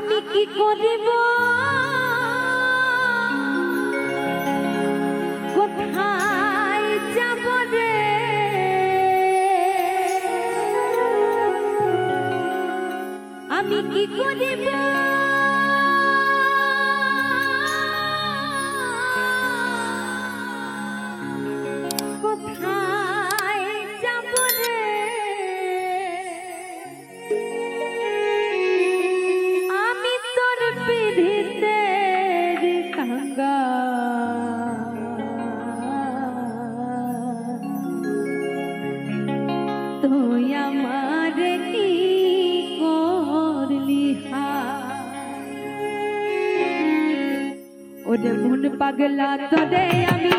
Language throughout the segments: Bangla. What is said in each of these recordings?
আমি কি করিব? তুই আমার কি করলি ওরে মন পাগলা তোরে আমি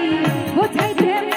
বুঝাইতে